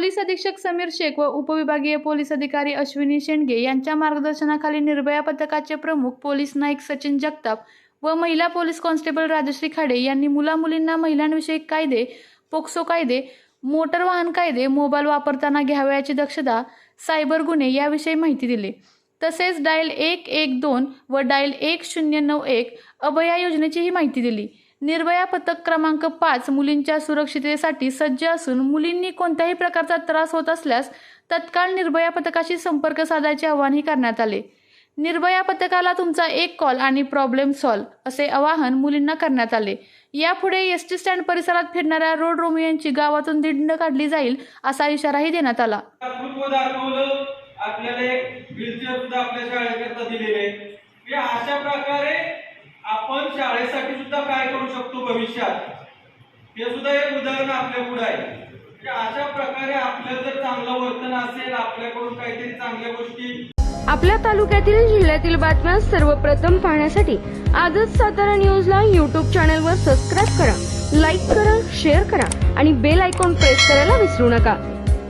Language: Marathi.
पोलीस अधीक्षक समीर शेख व उपविभागीय पोलीस अधिकारी अश्विनी शेंडगे यांच्या मार्गदर्शनाखाली निर्भया पथकाचे प्रमुख पोलीस नाईक सचिन जगताप व महिला पोलीस कॉन्स्टेबल राजश्री खाडे यांनी मुलामुलींना महिलांविषयी कायदे पोक्सो कायदे मोटर वाहन कायदे मोबाईल वापरताना घ्यावयाची दक्षता सायबर गुन्हे याविषयी माहिती दिली. तसेच डायल एक एक दोन व डायल एक शून्य नऊ एक अभया योजनेचीही माहिती दिली. निर्भया पथक क्रमांक पाच मुलींच्या सुरक्षिततेसाठी सज्ज असून मुलींनी कोणत्याही प्रकारचा त्रास होत असल्यास तत्काळ निर्भया पथकाशी संपर्क साधायचे आवाहनही करण्यात आले. निर्भया पथकाला तुमचा एक कॉल आणि प्रॉब्लेम सॉल्व असे आवाहन मुलींना करण्यात आले. यापुढे एस टी स्टँड परिसरात फिरणाऱ्या रोड रोमियांची गावातून दिंड काढली जाईल असा इशाराही देण्यात आला. आपल्याला एक व्हीलचेअर सुद्धा आपल्या शाळेकरता दिलेले अशा प्रकारे आपण शाळेसाठी सुद्धा काय करू शकतो भविष्यात? हे सुद्धा एक उदाहरण आपल्या पुढे आहे. म्हणजे अशा प्रकारे आपलं जर चांगलं वर्तन असेल आपल्याकडून काहीतरी चांगल्या गोष्टी आपल्या तालुक्यातील जिल्ह्यातील बातम्या सर्वप्रथम पाहण्यासाठी आजच सातारा न्यूजला यूट्यूब चॅनलवर सबस्क्राईब करा लाईक करा शेअर करा आणि बेल आयकॉन प्रेस करायला विसरू नका.